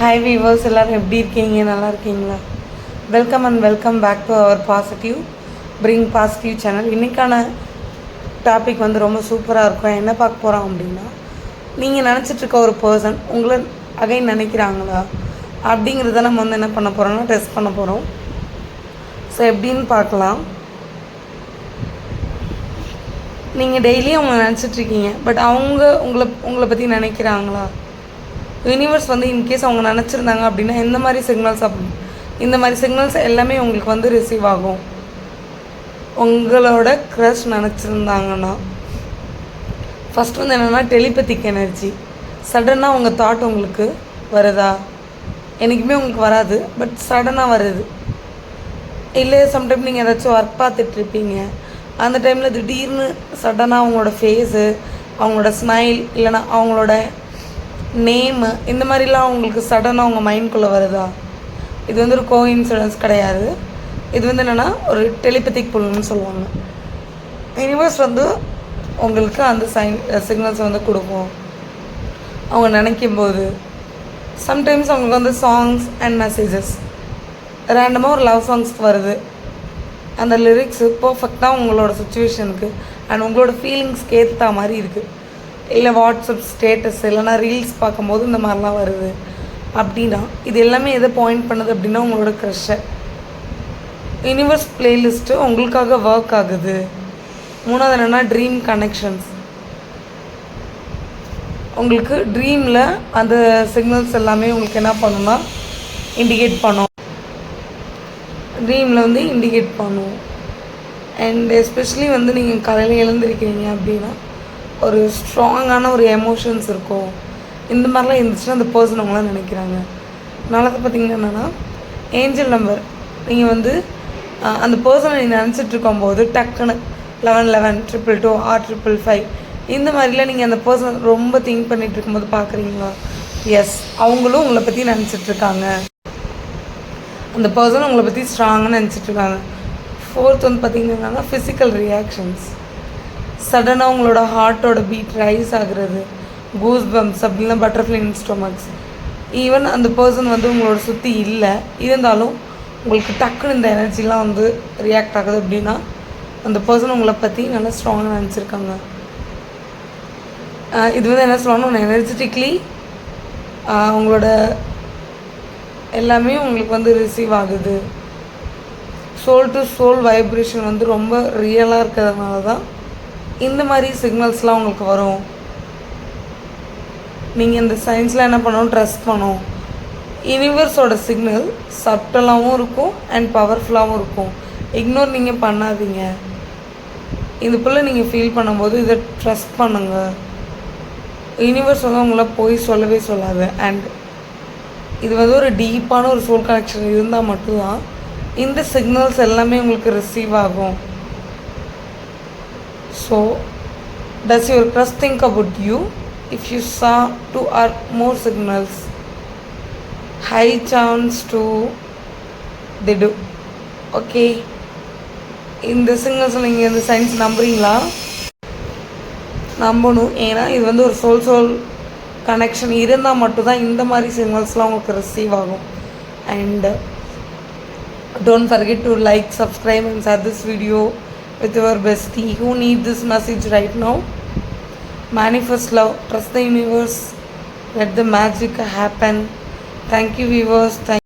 Hi viewers எல்லோரும் எப்படி இருக்கீங்க? நல்லா இருக்கீங்களா? Welcome and welcome back to our positive bring positive channel இன்றைக்கான டாபிக் வந்து ரொம்ப சூப்பராக இருக்கும். என்ன பார்க்க போகிறோம் அப்படின்னா நீங்கள் நினச்சிட்ருக்க ஒரு பர்சன் உங்களை அகைன் நினைக்கிறாங்களா? அப்படிங்கிறத நம்ம வந்து என்ன பண்ண போகிறோம்னா டெஸ்ட் பண்ண போகிறோம் ஸோ எப்படின்னு பார்க்கலாம். நீங்கள் டெய்லியும் அவங்க நினச்சிட்ருக்கீங்க பட் அவங்க உங்களை உங்களை பற்றி நினைக்கிறாங்களா? யூனிவர்ஸ் வந்து இன்கேஸ் அவங்க நினச்சிருந்தாங்க அப்படின்னா எந்த மாதிரி சிக்னல்ஸ் அப்படி இந்த மாதிரி சிக்னல்ஸ் எல்லாமே உங்களுக்கு வந்து ரிசீவ் ஆகும். உங்களோட க்ரஷ் நினச்சிருந்தாங்கன்னா ஃபஸ்ட் வந்து என்னென்னா டெலிபத்திக் எனர்ஜி சடனாக உங்கள் தாட் உங்களுக்கு வருதா? என்றைக்குமே உங்களுக்கு வராது பட் சடனாக வருது. இல்லை சம்டைம் நீங்கள் ஏதாச்சும் ஒர்க் பார்த்துட்ருப்பீங்க அந்த டைமில் திடீர்னு சடனாக அவங்களோட ஃபேஸு அவங்களோட ஸ்மைல் இல்லைனா அவங்களோட நேமு இந்த மாதிரிலாம் அவங்களுக்கு சடனாக அவங்க மைண்ட்குள்ளே வருதா? இது வந்து ஒரு கோ இன்சூரன்ஸ் கிடையாது. இது வந்து என்னென்னா ஒரு டெலிபத்திக் புல்னு சொல்லுவாங்க. யூனிவர்ஸ் வந்து உங்களுக்கு அந்த சைன் சிக்னல்ஸ் வந்து கொடுக்கும். அவங்க நினைக்கும் போது சம்டைம்ஸ் அவங்களுக்கு வந்து சாங்ஸ் அண்ட் மெசேஜஸ் ரேண்டமாக ஒரு லவ் சாங்ஸ் வருது. அந்த லிரிக்ஸு பர்ஃபெக்டாக உங்களோட சுச்சுவேஷனுக்கு அண்ட் உங்களோட ஃபீலிங்ஸ்க்கு ஏற்ற மாதிரி இருக்குது இல்லை வாட்ஸ்அப் ஸ்டேட்டஸ் இல்லைனா ரீல்ஸ் பார்க்கும்போது இந்த மாதிரிலாம் வருது. அப்படின்னா இது எல்லாமே எதை பாயிண்ட் பண்ணுது அப்படின்னா உங்களோட க்ரெஷ்ஷை யூனிவர்ஸ் பிளேலிஸ்ட்டு உங்களுக்காக ஒர்க் ஆகுது. மூணாவது என்னென்னா ட்ரீம் கனெக்ஷன்ஸ் உங்களுக்கு ட்ரீமில் அந்த சிக்னல்ஸ் எல்லாமே உங்களுக்கு என்ன பண்ணுன்னா இண்டிகேட் பண்ணும். ட்ரீமில் வந்து இண்டிகேட் பண்ணும். அண்ட் எஸ்பெஷலி வந்து நீங்கள் காலையில் எழுந்திருக்கிறீங்க அப்படின்னா ஒரு ஸ்ட்ராங்கான ஒரு எமோஷன்ஸ் இருக்கும். இந்த மாதிரிலாம் இருந்துச்சுன்னா அந்த பர்சன் அவங்களாம் நினைக்கிறாங்க. அதனால பார்த்தீங்கன்னா என்னென்னா ஏஞ்சல் நம்பர் நீங்கள் வந்து அந்த பர்சனை நீங்கள் நினச்சிட்டு இருக்கும்போது டக்குன்னு eleven eleven triple two or triple five இந்த மாதிரிலாம் நீங்கள் அந்த பர்சன் ரொம்ப திங்க் பண்ணிகிட்டு இருக்கும்போது பார்க்குறீங்களா எஸ் அவங்களும் உங்களை பற்றி நினச்சிட்ருக்காங்க அந்த பர்சன் உங்களை பற்றி ஸ்ட்ராங்காக நினச்சிட்ருக்காங்க ஃபோர்த் வந்து பார்த்திங்கன்னா ஃபிசிக்கல் ரியாக்ஷன்ஸ் சடனாக உங்களோட ஹார்ட்டோட பீட் ரைஸ் ஆகுறது கூஸ் பம்ப்ஸ் அப்படின்னா பட்டர்ஃப்ளை ஸ்டொமக்ஸ் ஈவன் அந்த பர்சன் வந்து உங்களோட சுற்றி இல்லை இருந்தாலும் உங்களுக்கு டக்குன்னு இந்த எனர்ஜிலாம் வந்து ரியாக்ட் ஆகுது அப்படின்னா அந்த பர்சன் உங்களை பற்றி நல்லா ஸ்ட்ராங்காக நினச்சிருக்காங்க. இது வந்து என்ன சொல்லணும் எனர்ஜெட்டிக்லி உங்களோட எல்லாமே உங்களுக்கு வந்து ரிசீவ் ஆகுது. சோல் டு சோல் வைப்ரேஷன் வந்து ரொம்ப ரியலாக இருக்கிறதுனால தான் இந்த மாதிரி சிக்னல்ஸ்லாம் உங்களுக்கு வரும். நீங்கள் இந்த சயின்ஸில் என்ன பண்ணணும்? ட்ரெஸ்ட் பண்ணணும். யூனிவர்ஸோட சிக்னல் சப்டலாகவும் இருக்கும் அண்ட் பவர்ஃபுல்லாகவும் இருக்கும். இக்னோர் நீங்கள் பண்ணாதீங்க. இது போல் நீங்கள் ஃபீல் பண்ணும்போது இதை ட்ரஸ்ட் பண்ணுங்கள் யூனிவர்ஸ் வந்து உங்களை போய் சொல்லவே சொல்லாது. அண்ட் இது வந்து ஒரு டீப்பான ஒரு சோல் கனெக்ஷன் இருந்தால் மட்டும்தான் இந்த சிக்னல்ஸ் எல்லாமே உங்களுக்கு ரிசீவ் ஆகும். So does your crush think about you if you saw two or more signals high chance to the to okay இந்த சிக்னல்ஸ் நீங்கள் இந்த சயின்ஸ் நம்புறீங்களா? நம்பணும். ஏன்னா இது வந்து ஒரு சோல் சோல் கனெக்ஷன் இருந்தால் மட்டும்தான் இந்த மாதிரி சிக்னல்ஸ்லாம் உங்களுக்கு ரிசீவ் ஆகும். And don't forget to like subscribe and share this video with your bestie who need this message right now. Manifest love. Trust the universe. Let the magic happen. Thank you viewers. Thank